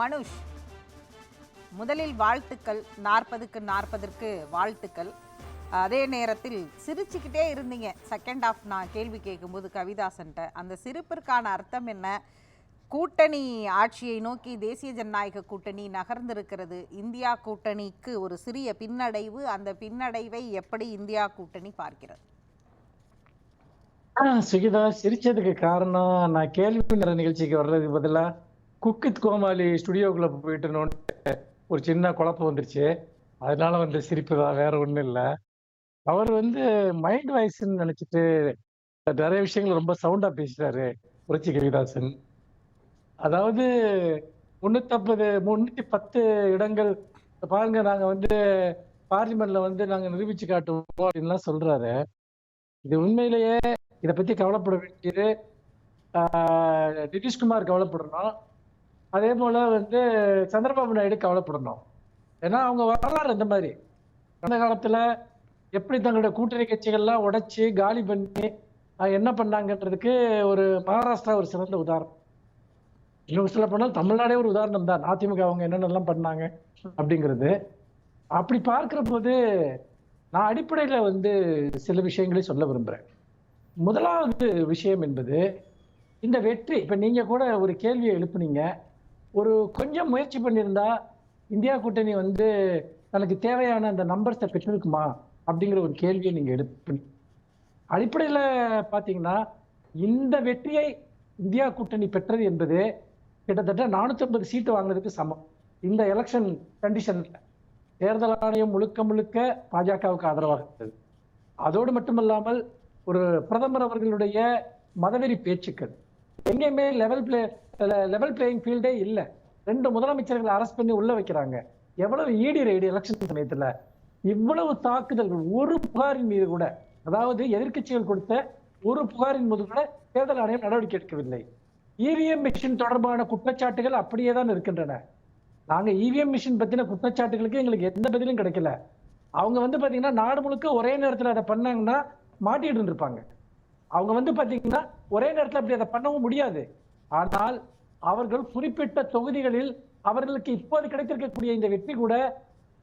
மனுஷ் முதலில் வாழ்த்துக்கள் நாற்பதுக்கு நாற்பதற்கு வாழ்த்துக்கள். அதே நேரத்தில் சிரிச்சுக்கிட்டே இருந்தீங்க. செகண்ட் ஆஃப் நான் கேள்வி கேட்கும்போது கவிதாசன்ட்ட அந்த சிரிப்பிற்கான அர்த்தம் என்ன? கூட்டணி ஆட்சியை நோக்கி தேசிய ஜனநாயக கூட்டணி நகர்ந்திருக்கிறது. இந்தியா கூட்டணிக்கு ஒரு சிறிய பின்னடைவு அந்த பின்னடைவை எப்படி இந்தியா கூட்டணி பார்க்கிறது? சுகிதா சிரிச்சதுக்கு காரணம் நான் கேள்வி நிகழ்ச்சிக்கு வர்றதுக்கு பதிலா குக்கித் கோமாளி ஸ்டுடியோக்குள்ளே போயிட்டு ஒரு சின்ன குழப்பம் வந்துருச்சு. அதனால வந்து சிரிப்பு தான் வேற ஒன்றும் இல்லை. அவர் வந்து மைண்ட் வாய்ஸ்ன்னு நினச்சிட்டு நிறைய விஷயங்கள் ரொம்ப சவுண்டாக பேசுகிறாரு புரட்சி கவிதாசன். அதாவது முந்நூற்றம்பது முந்நூற்றி பத்து இடங்கள் பாருங்க நாங்கள் வந்து பார்லிமெண்ட்ல வந்து நாங்கள் நிரூபிச்சு காட்டுவோம் அப்படின்லாம் சொல்றாரு. இது உண்மையிலேயே இதை பற்றி கவலைப்பட வேண்டியது நிதிஷ்குமார் கவலைப்படணும் அதே போல வந்து சந்திரபாபு நாயுடு கவலைப்படணும். ஏன்னா அவங்க வரலாறு இந்த மாதிரி. அந்த காலத்துல எப்படி தங்களுடைய கூட்டணி கட்சிகள்லாம் உடைச்சு காலி பண்ணி என்ன பண்ணாங்கன்றதுக்கு ஒரு மகாராஷ்டிரா ஒரு சிறந்த உதாரணம். இன்னும் சில பண்ணால் தமிழ்நாடே ஒரு உதாரணம் தான். அதிமுக அவங்க என்னென்னலாம் பண்ணாங்க அப்படிங்கிறது. அப்படி பார்க்குற போது நான் அடிப்படையில் வந்து சில விஷயங்களை சொல்ல விரும்புகிறேன் முதலாவது விஷயம் என்பது இந்த வெற்றி இப்போ நீங்கள் கூட ஒரு கேள்வியை எழுப்புனீங்க. ஒரு கொஞ்சம் முயற்சி பண்ணியிருந்தா இந்தியா கூட்டணி வந்து தனக்கு தேவையான அந்த நம்பர்ஸை பெற்றிருக்குமா அப்படிங்கிற ஒரு கேள்வியை நீங்கள் எழுப்பு அடிப்படையில் பார்த்தீங்கன்னா இந்த வெற்றியை இந்தியா கூட்டணி பெற்றது என்பது கிட்டத்தட்ட 450 சீட்டு வாங்கினதுக்கு சமம். இந்த எலெக்ஷன் கண்டிஷனில் தேர்தல் ஆணையம் முழுக்க முழுக்க பாஜகவுக்கு ஆதரவாக இருந்தது. அதோடு மட்டுமல்லாமல் ஒரு பிரதமர் அவர்களுடைய மதவெறி பேச்சுக்கள் எங்கேயுமே லெவல் பிளே லெவல் பிளேயிங் ஃபீல்டே இல்லை. ரெண்டு முதலமைச்சர்களை அரெஸ்ட் பண்ணி உள்ள வைக்கிறாங்க. எவ்வளவு ஈடி ரைடு எலெக்ஷன் சமயத்தில் இவ்வளவு தாக்குதல்கள் ஒரு புகாரின் மீது கூட அதாவது எதிர்க்கட்சிகள் கொடுத்த ஒரு புகாரின் மீது கூட தேர்தல் ஆணையம் நடவடிக்கை எடுக்கவில்லை. இவிஎம் மிஷின் தொடர்பான குற்றச்சாட்டுகள் அப்படியே தான் இருக்கின்றன. நாங்கள் இவிஎம் மிஷின் பற்றின குற்றச்சாட்டுகளுக்கு எங்களுக்கு எந்த பதிலும் கிடைக்கல. அவங்க வந்து பார்த்தீங்கன்னா நாடு முழுக்க ஒரே நேரத்தில் அதை பண்ணாங்கன்னா மாட்டிகிட்டு இருந்திருப்பாங்க. அவங்க வந்து பார்த்தீங்கன்னா ஒரே நேரத்துல அப்படி அதை பண்ணவும் முடியாது. ஆனால் அவர்கள் குறிப்பிட்ட தொகுதிகளில் அவர்களுக்கு இப்போது கிடைத்திருக்கக்கூடிய இந்த வெற்றி கூட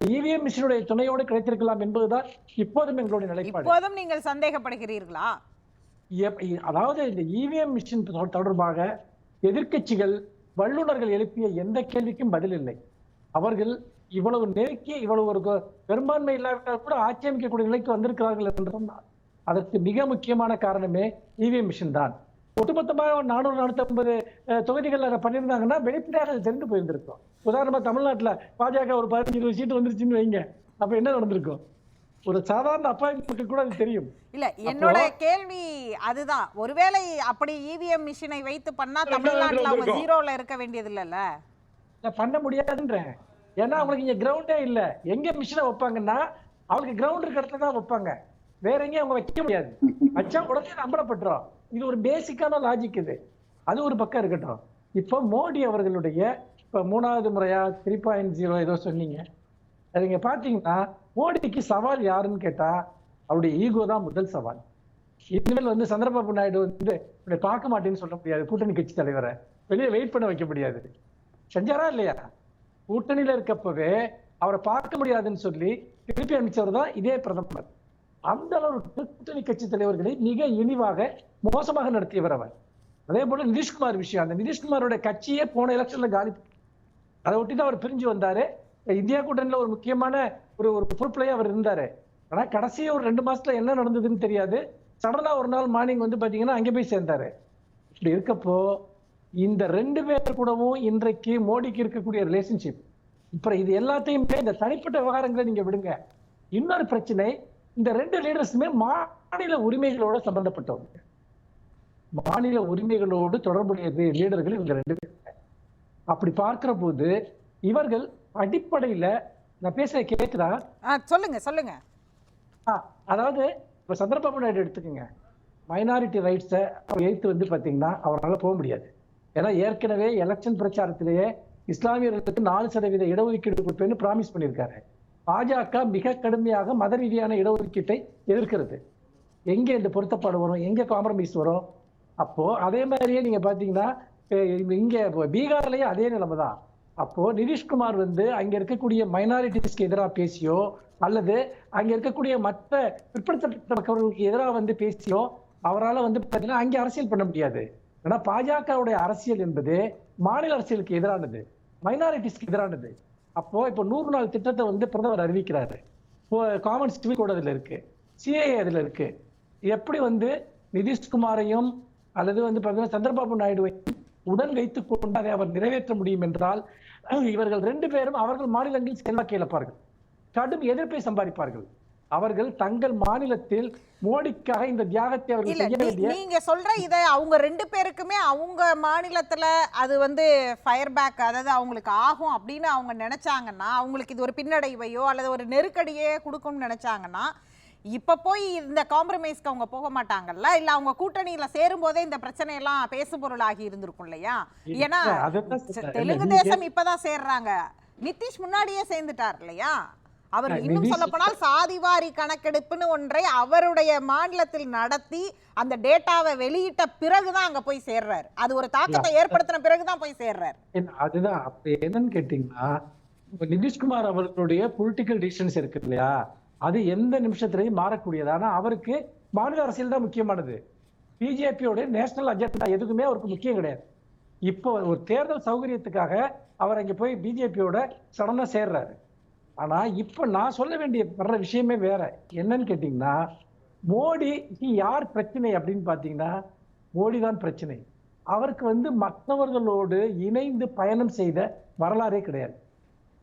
இவிஎம் மிஷினுடைய துணையோடு கிடைத்திருக்கலாம் என்பதுதான் இப்போதும் எங்களுடைய நிலைப்பாடு. இப்போதும் நீங்கள் சந்தேகப்படுகிறீர்களா? அதாவது இந்த இவிஎம் மிஷின் தொ- தொடர்பாக எதிர்க்கட்சிகள் வல்லுநர்கள் எழுப்பிய எந்த கேள்விக்கும் பதில் இல்லை. அவர்கள் இவ்வளவு நெருக்கி இவ்வளவு ஒரு பெரும்பான்மை இல்லாவிட்டால் கூட ஆட்சி அமைக்கக்கூடிய நிலைக்கு வந்திருக்கிறார்கள் என்று சொன்னால் அதற்கு மிக முக்கியமான காரணமே இவிஎம் மிஷின் தான். ஒட்டுமொத்தமாக நானூறு நானூத்தி ஐம்பது தொகுதிகள் அதை பண்ணியிருந்தாங்கன்னா வெளிப்படையாக அது தெரிந்து போயிருந்திருக்கும். உதாரணமா தமிழ்நாட்டுல பாஜக ஒரு பதினஞ்சு இருபது சீட்டு வந்துருச்சுன்னு வைங்க. அப்ப என்ன நடந்திருக்கும்? ஒரு சாதாரண அப்பாயின்மெண்ட் கூட அது தெரியும். இல்ல என்னோட கேள்வி அதுதான். ஒருவேளை அப்படி இவிஎம் மிஷினை வைத்து பண்ணா தமிழ்நாட்டுல அவங்க. ஜீரோல இருக்க வேண்டியது இல்லல்ல பண்ண முடியாதுன்றேன். ஏன்னா அவங்களுக்கு இங்க கிரவுண்டே இல்ல. எங்க மிஷினை வைப்பாங்கன்னா அவங்களுக்கு கிரவுண்ட் இருக்க இடத்துல தான் வைப்பாங்க. வேற எங்கேயும் அவங்க வைக்க முடியாது. வச்சா உடனே நம்பளப்பட்டுரும் இது ஒரு பேசிக்கான லாஜிக் இது. அது ஒரு பக்கம் இருக்கட்டும். இப்போ மோடி அவர்களுடைய இப்போ மூணாவது முறையா த்ரீ பாயிண்ட் ஜீரோ ஏதோ சொன்னீங்க. அது நீங்க பாத்தீங்கன்னா மோடிக்கு சவால் யாருன்னு கேட்டா அவருடைய ஈகோ தான் முதல் சவால். இனிமேல் வந்து சந்திரபாபு நாயுடு வந்து இப்படி பார்க்க மாட்டேன்னு சொல்ல முடியாது. கூட்டணி கட்சி தலைவரை. வெளியே வெயிட் பண்ண வைக்க முடியாது. செஞ்சாரா இல்லையா? கூட்டணியில இருக்கப்பவே அவரை பார்க்க முடியாதுன்னு சொல்லி திருப்பி அனுப்பிச்சவர் தான் இதே பிரதமர். அந்த அளவுக்கு கூட்டணி கட்சி தலைவர்களை மிக இழிவாக மோசமாக நடத்தியவர் அவர். அதே போல நிதிஷ்குமார் விஷயம். அந்த நிதிஷ்குமாரோட கட்சியே போன எலெக்ஷன்ல காலி அதை ஒட்டி தான் அவர் பிரிஞ்சு வந்தாரு. இந்தியா கூட்டணியில ஒரு முக்கியமான ஒரு ஒரு பொறுப்புலையே அவர் இருந்தாரு. ஆனா கடைசி ஒரு ரெண்டு மாசத்துல என்ன நடந்ததுன்னு தெரியாது. சடனா ஒரு நாள் மார்னிங் வந்து பாத்தீங்கன்னா அங்கே போய் சேர்ந்தாரு. இப்படி இருக்கப்போ இந்த ரெண்டு பேர் கூடவும் இன்றைக்கு மோடிக்கு இருக்கக்கூடிய ரிலேஷன்ஷிப் இப்போ இது எல்லாத்தையுமே இந்த தனிப்பட்ட விவகாரங்களை நீங்க விடுங்க. இன்னொரு பிரச்சனை இந்த ரெண்டு லீடர்ஸுமே மாநில உரிமைகளோட சம்பந்தப்பட்டவங்க. மாநில உரிமைகளோடு தொடர்புடையது லீடர்கள் இவங்க ரெண்டு பேர். அப்படி பார்க்கிற போது இவர்கள் அடிப்படையில நான் பேசுற கேக்குதா? ஆ, சொல்லுங்க சொல்லுங்க. ஆ, அதாவது இப்ப சந்திரபாபு நாயுடு எடுத்துக்கோங்க. மைனாரிட்டி ரைட்ஸை அவர் எதிர்த்து வந்து பாத்தீங்கன்னா அவரால் போக முடியாது. ஏன்னா ஏற்கனவே எலெக்ஷன் பிரச்சாரத்திலேயே இஸ்லாமியர்களுக்கு நாலு சதவீத இடஒதுக்கீடு கொடுப்பேன்னு ப்ராமிஸ் பண்ணியிருக்காரு. பாஜக மிக கடுமையாக மத ரீதியான இடஒதுக்கீட்டை எதிர்க்கிறது. எங்கே இந்த பொருத்தப்பாடு வரும்? எங்கே காம்ப்ரமைஸ் வரும்? அப்போது அதே மாதிரியே நீங்கள் பார்த்தீங்கன்னா இங்கே பீகார்லேயே அதே நிலைமை தான். அப்போது நிதிஷ்குமார் வந்து அங்கே இருக்கக்கூடிய மைனாரிட்டிஸ்க்கு எதிராக பேசியோ அல்லது அங்கே இருக்கக்கூடிய மற்ற பிற்படுத்தப்பட்டவர்களுக்கு எதிராக வந்து பேசியோ அவரால் வந்து பார்த்தீங்கன்னா அங்கே அரசியல் பண்ண முடியாது. ஏன்னா பாஜகவுடைய அரசியல் என்பது மாநில அரசியலுக்கு எதிரானது. மைனாரிட்டிஸ்க்கு எதிரானது. அப்போ இப்போ நூறு நாள் திட்டத்தை வந்து பிரதமர் அறிவிக்கிறாரு. காமன் சிவில் கோட் அதில் இருக்கு. சிஏஏ அதில் இருக்கு. எப்படி வந்து நிதிஷ்குமாரையும் அல்லது வந்து பார்த்தீங்கன்னா சந்திரபாபு நாயுடுவையும் உடன் வைத்துக் கொண்டு அதை அவர் நிறைவேற்ற முடியும் என்றால் இவர்கள் ரெண்டு பேரும் அவர்கள் மாநிலங்களில் செல்வாக்கை இழப்பார்கள். கடும் எதிர்ப்பை சம்பாதிப்பார்கள். அவர்கள் தங்கள் மாநிலத்தில் மோடிக்காக இந்த தியாகத்தை அவர்கள் செய்ய வேண்டிய நீங்க சொல்ற இத அவங்க ரெண்டு பேருக்குமே அவங்க மாநிலத்துல அது வந்து ஃபயர் பேக் அதாவது அவங்களுக்கு ஆகும் அப்படின்னு அவங்க நினைச்சாங்கன்னா அவங்களுக்கு இது ஒரு பின்னடைவையோ அல்லது ஒரு நெருக்கடியே கொடுக்கும்னு நினைச்சாங்கன்னா இப்ப போய் இந்த காம்ப்ரமைஸ்க்கு அவங்க போக மாட்டாங்கல்ல? இல்ல அவங்க கூட்டணியில சேரும் போதே இந்த பிரச்சனை எல்லாம் பேசு பொருளாகி இருந்திருக்கும் இல்லையா? ஏன்னா. தெலுங்கு தேசம் இப்பதான் சேர்றாங்க. நிதிஷ் முன்னாடியே சேர்ந்துட்டார் இல்லையா? அவர் இன்னும் சொல்ல போனால் சாதிவாரி கணக்கெடுப்புன்னு ஒன்றை அவருடைய மாநிலத்தில் நடத்தி அந்த டேட்டாவை வெளியிட்ட பிறகுதான் அங்க போய் சேர்றாரு. அது ஒரு தாக்கத்தை ஏற்படுத்தின பிறகுதான் போய் சேர்றாரு. அதுதான். அப்ப என்னன்னு கேட்டீங்கன்னா நிதிஷ்குமார் அவர்களுடைய பொலிட்டிக்கல் டிசிஷன்ஸ் இருக்கு இல்லையா? அது எந்த நிமிஷத்திலையும் மாறக்கூடியது. ஆனா அவருக்கு மாநில அரசியல் தான் முக்கியமானது. பிஜேபியோட நேஷனல் அஜெண்டா எதுக்குமே அவருக்கு முக்கியம் கிடையாது. இப்போ ஒரு தேர்தல் சௌகரியத்துக்காக அவர் அங்க போய் பிஜேபியோட சடனா சேர்றாரு. ஆனா இப்ப நான் சொல்ல வேண்டிய வர்ற விஷயமே வேற. என்னன்னு கேட்டீங்கன்னா மோடி யார் பிரச்சனை அப்படின்னு பாத்தீங்கன்னா மோடி தான் பிரச்சனை. அவருக்கு வந்து மற்றவர்களோடு இணைந்து பயணம் செய்த வரலாறே கிடையாது.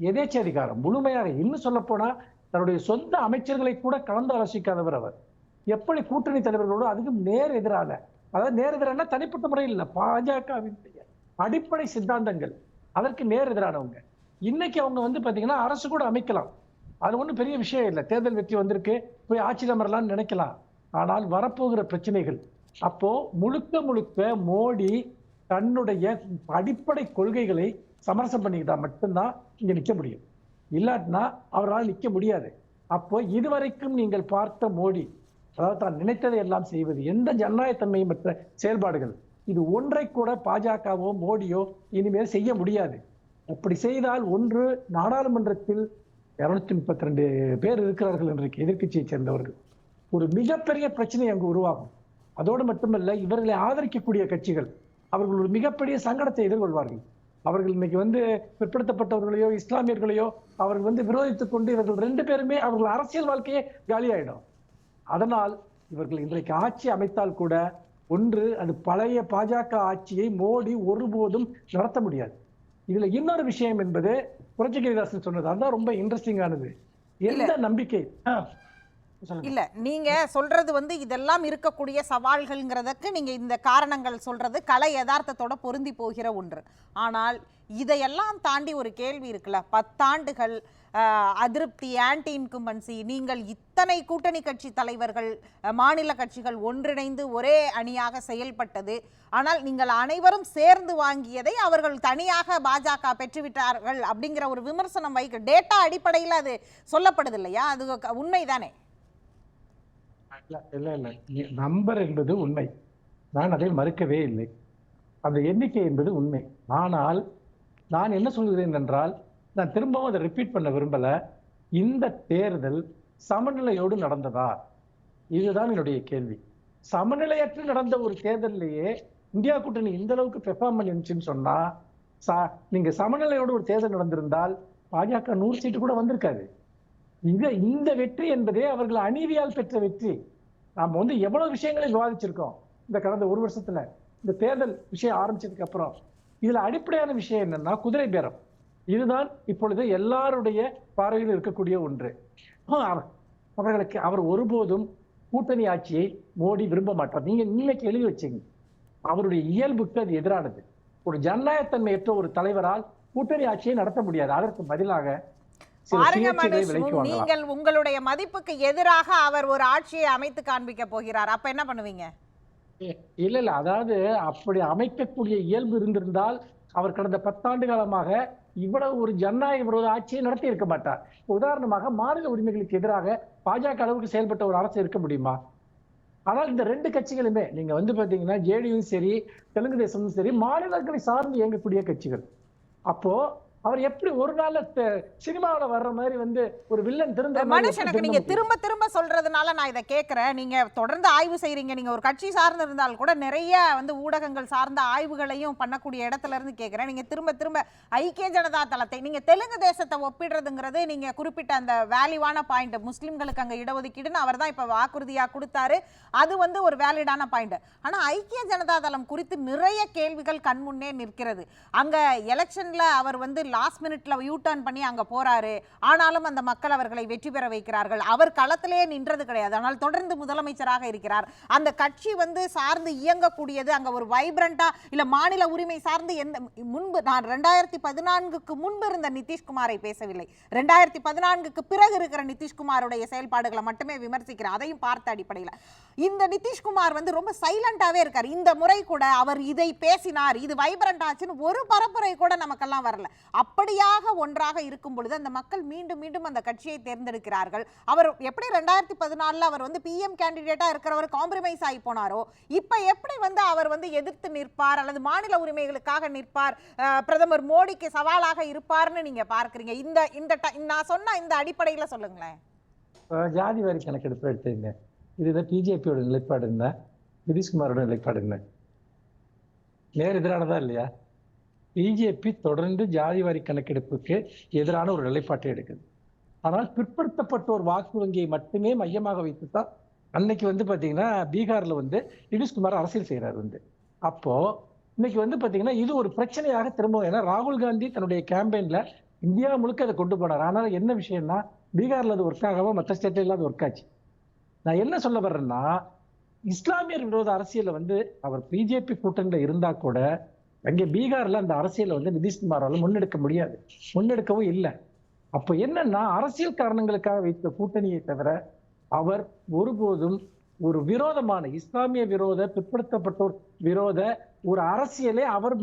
எதேச்சதிகாரம் முழுமையாக இன்னும் சொல்ல போனா தன்னுடைய சொந்த அமைச்சர்களை கூட கலந்து ஆலோசிக்காதவர் அவர். எப்படி கூட்டணி தலைவர்களோடு அதுக்கும் நேர் எதிரான அதாவது நேர் எதிரான தனிப்பட்ட முறையில் இல்லை பாஜகவின் அடிப்படை சித்தாந்தங்கள் அதற்கு நேர் எதிரானவங்க. இன்னைக்கு அவங்க வந்து பார்த்தீங்கன்னா அரசு கூட அமைக்கலாம். அது ஒன்றும் பெரிய விஷயம் இல்லை. தேர்தல் வெற்றி வந்திருக்கு. போய் ஆட்சியில் அமரலாம்னு நினைக்கலாம். ஆனால் வரப்போகிற பிரச்சனைகள். அப்போ முழுக்க முழுக்க மோடி தன்னுடைய அடிப்படை கொள்கைகளை சமரசம் பண்ணிக்கிட்டா மட்டும்தான் இங்கே நிற்க முடியும். இல்லாட்டினா அவரால் நிற்க முடியாது. அப்போ இதுவரைக்கும் நீங்கள் பார்த்த மோடி அதாவது தான் நினைத்ததை எல்லாம் செய்வது எந்த ஜனநாயகத்தன்மையும் மற்ற செயல்பாடுகள் இது ஒன்றை கூட பாஜகவோ மோடியோ இனிமேல் செய்ய முடியாது. அப்படி செய்தால் ஒன்று நாடாளுமன்றத்தில் இருநூத்தி முப்பத்தி ரெண்டு பேர் இருக்கிறார்கள் இன்றைக்கு எதிர்க்கட்சியை சேர்ந்தவர்கள். ஒரு மிகப்பெரிய பிரச்சனை அங்கு உருவாகும். அதோடு மட்டுமல்ல இவர்களை ஆதரிக்கக்கூடிய கட்சிகள் அவர்கள் ஒரு மிகப்பெரிய சங்கடத்தை எதிர்கொள்வார்கள். அவர்கள் இன்னைக்கு வந்து பிற்படுத்தப்பட்டவர்களையோ இஸ்லாமியர்களையோ அவர்கள் வந்து விரோதித்துக் கொண்டு இவர்கள் ரெண்டு பேருமே அவர்கள் அரசியல் வாழ்க்கையே காலியாயிடும். அதனால் இவர்கள் இன்றைக்கு ஆட்சி அமைத்தால் கூட ஒன்று அது பழைய பாஜக ஆட்சியை மோடி ஒருபோதும் நடத்த முடியாது. இதுல இன்னொரு விஷயம் என்பது புரட்சி கவிதாசன் சொன்னது. அதுதான் ரொம்ப இன்ட்ரெஸ்டிங்கானது எந்த நம்பிக்கை? இல்ல நீங்க சொல்றது வந்து இதெல்லாம் இருக்கக்கூடிய சவால்கள்ங்கிறதுக்கு நீங்க இந்த காரணங்கள் சொல்றது கலை யதார்த்தத்தோட பொருந்தி போகிற ஒன்று. ஆனால் இதையெல்லாம் தாண்டி ஒரு கேள்வி இருக்குல்ல பத்தாண்டுகள் அதிருப்தி ஆன்டி இன்கும்பன்சி நீங்கள் இத்தனை கூட்டணி கட்சி தலைவர்கள் மாநில கட்சிகள் ஒன்றிணைந்து ஒரே அணியாக செயல்பட்டது. ஆனால் நீங்கள் அனைவரும் சேர்ந்து வாங்கியதை அவர்கள் தனியாக பாஜக பெற்றுவிட்டார்கள் அப்படிங்கிற ஒரு விமர்சனம் வைக்க டேட்டா அடிப்படையில் அது சொல்லப்படுது இல்லையா? அது க- உண்மைதானே? இல்ல இல்ல. நம்பர் என்பது உண்மை. நான் அதை மறுக்கவே இல்லை. அந்த எண்ணிக்கை என்பது உண்மை. ஆனால் நான் என்ன சொல்கிறேன் என்றால் நான் திரும்பவும் அதை ரிப்பீட் பண்ண விரும்பல. இந்த தேர்தல் சமநிலையோடு நடந்ததா? இதுதான் என்னுடைய கேள்வி. சமநிலையற்று நடந்த ஒரு தேர்தலிலேயே இந்தியா கூட்டணி இந்த அளவுக்கு பெர்ஃபார்ம் பண்ணிருந்துச்சுன்னு சொன்னா சா நீங்க சமநிலையோடு ஒரு தேர்தல் நடந்திருந்தால் பாஜக நூறு சீட்டு கூட வந்திருக்காது. இது இந்த வெற்றி என்பதே அவர்கள் அநீதியால் பெற்ற வெற்றி. நாம் வந்து எவ்வளவு விஷயங்களை விவாதிச்சிருக்கோம் இந்த கடந்த ஒரு வருஷத்துல. இந்த தேர்தல் விஷயம் ஆரம்பிச்சதுக்கு அப்புறம். இதுல அடிப்படையான விஷயம் என்னன்னா குதிரை பேரம். இதுதான் இப்பொழுது எல்லாருடைய பார்வையில் இருக்கக்கூடிய ஒன்று. அவர்- அவர்களுக்கு அவர் ஒருபோதும் கூட்டணி ஆட்சியை மோடி விரும்ப மாட்டார். நீங்க இன்னைக்கு எழுதி வச்சீங்க அவருடைய இயல்புக்கு அது எதிரானது. ஒரு ஜனநாயகத்தன்மையற்ற ஒரு தலைவரால் கூட்டணி ஆட்சியை நடத்த முடியாது. அதற்கு பதிலாக நீங்கள் உங்களுடைய மதிப்புக்கு எதிராக அவர் ஒரு ஆட்சியை அமைத்து காண்பிக்க போகிறார். அப்ப என்ன பண்ணுவீங்க? இல்ல இல்ல. அதாவது அப்படி அமைக்கக்கூடிய இயல்பு இருந்திருந்தால் அவர் கடந்த பத்தாண்டு காலமாக இவ்வளவு ஒரு ஜனநாயக விரோத ஆட்சியை நடத்தி இருக்க மாட்டார். உதாரணமாக மாநில உரிமைகளுக்கு எதிராக பாஜக அளவுக்கு செயல்பட்ட ஒரு அரசு இருக்க முடியுமா? ஆனால் இந்த ரெண்டு கட்சிகளுமே நீங்க வந்து பாத்தீங்கன்னா ஜேடியும் சரி தெலுங்கு தேசமும் சரி மாநிலங்களை சார்ந்து இயங்கக்கூடிய கட்சிகள். அப்போ அவர் எப்படி ஒரு நாள்ல த- சினிமாவுல வர்ற மாதிரி வந்து ஒரு வில்லன் திருந்த மாதிரி மனுஷ் எப்படி எனக்கு திருந்த நீங்க? திரும்ப திரும்ப சொல்றதுனால நான் இதை கேட்கிறேன் நீங்க தொடர்ந்து ஆய்வு செய்றீங்க. நீங்க ஒரு கட்சி சார்ந்து இருந்தால் கூட நிறைய வந்து ஊடகங்கள் சார்ந்த ஆய்வுகளையும் பண்ணக்கூடிய இடத்துல இருந்து கேட்கிறேன் நீங்க திரும்ப திரும்ப ஐக்கிய ஜனதா தளத்தை நீங்க தெலுங்கு தேசத்தை ஒப்பிடுறதுங்கிறது நீங்க குறிப்பிட்ட அந்த வேல்யூவான பாயிண்ட். முஸ்லிம்களுக்கு அங்க இடஒதுக்கீடுன்னு அவர் தான் இப்ப வாக்குறுதியா கொடுத்தாரு. அது வந்து ஒரு வேலிடான பாயிண்ட். ஆனா ஐக்கிய ஜனதா தளம் குறித்து நிறைய கேள்விகள் கண்முன்னே நிற்கிறது. அங்க எலெக்ஷன்ல அவர் வந்து லாஸ்ட் மினிட்ல யூ டர்ன் பண்ணி அங்க போறாரு. ஆனாலும் அந்த மக்கள் அவர்களை வெற்றி பெற வைக்கிறார்கள். அவர் களத்திலே நின்றது கிடையாது. ஆனால் தொடர்ந்து முதலமைச்சராக இருக்கிறார். அந்த கட்சி வந்து சார்ந்து இயங்கக்கூடியது அங்க ஒரு வைப்ரண்டா இல்ல மாநில உரிமை சார்ந்து எந்த முன்பு நான் ரெண்டாயிரத்தி பதினான்குக்கு முன்பு இருந்த நிதிஷ்குமாரை பேசவில்லை. ரெண்டாயிரத்தி பதினான்குக்கு பிறகு இருக்கிற நிதிஷ்குமாருடைய செயல்பாடுகளை மட்டுமே விமர்சிக்கிறேன் அதையும் பார்த்த அடிப்படையில். இந்த நிதிஷ்குமார் வந்து ரொம்ப சைலண்டாவே இருக்கார். இந்த முறை கூட அவர் இதை பேசினார். இது வைப்ரண்ட் ஆச்சுன்னு ஒரு பரப்புரை கூட நமக்கெல்லாம் வரல. அப்படியாக ஒன்றாக இருக்கும் பொழுது அந்த மக்கள் மீண்டும் மீண்டும் அந்த கட்சியை தேர்ந்தெடுக்கிறார்கள். அவர் எப்படி ரெண்டாயிரத்தி பதினாலில் அவர் வந்து பிஎம் கேண்டிடேட்டாக இருக்கிறவர் காம்ப்ரமைஸ் ஆகி போனாரோ இப்போ எப்படி வந்து அவர் வந்து எதிர்த்து நிற்பார் அல்லது மாநில உரிமைகளுக்காக நிற்பார் பிரதமர் மோடிக்கு சவாலாக இருப்பார்னு நீங்கள் பார்க்குறீங்க? இந்த இந்த நான் சொன்ன இந்த அடிப்படையில் சொல்லுங்களேன். ஜாதி வாரி கணக்கெடுப்பு எடுத்துங்க இதுதான் பிஜேபியோட நிலைப்பாடு என்ன? நிதிஷ்குமாரோட நிலைப்பாடு என்ன? நேர் எதிரானதா இல்லையா? பிஜேபி தொடர்ந்து ஜாதி வாரி கணக்கெடுப்புக்கு எதிரான ஒரு நிலைப்பாட்டை எடுக்குது. ஆனால் பிற்படுத்தப்பட்டோர் வாக்கு வங்கியை மட்டுமே மையமாக வைத்து தான் அன்னைக்கு வந்து பார்த்தீங்கன்னா பீகாரில் வந்து நிதிஷ்குமார் அரசியல் செய்கிறார் வந்து. அப்போது இன்னைக்கு வந்து பார்த்தீங்கன்னா இது ஒரு பிரச்சனையாக திரும்பவும் ஏன்னா ராகுல் காந்தி தன்னுடைய கேம்பெயினில் இந்தியா முழுக்க அதை கொண்டு போனார். ஆனால் என்ன விஷயம்னா பீகாரில் அது ஒர்க் ஆகாமல் மற்ற ஸ்டேட்ல அது ஒர்க் ஆச்சு. நான் என்ன சொல்ல வர்றேன்னா இஸ்லாமியர் விரோத அரசியலில் வந்து அவர் பிஜேபி கூட்டணியில் இருந்தால் கூட அங்கே பீகார்ல அந்த அரசியலை வந்து நிதிஷ்குமாரால் முன்னெடுக்க முடியாது. முன்னெடுக்கவும் இல்லை. அப்ப என்னன்னா அரசியல் காரணங்களுக்காக வைத்த கூட்டணியை தவிர அவர் ஒருபோதும் ஒரு விரோதமான இஸ்லாமிய விரோத பிற்படுத்தப்பட்டோர் விரோத ஒரு அரசியலை அவர்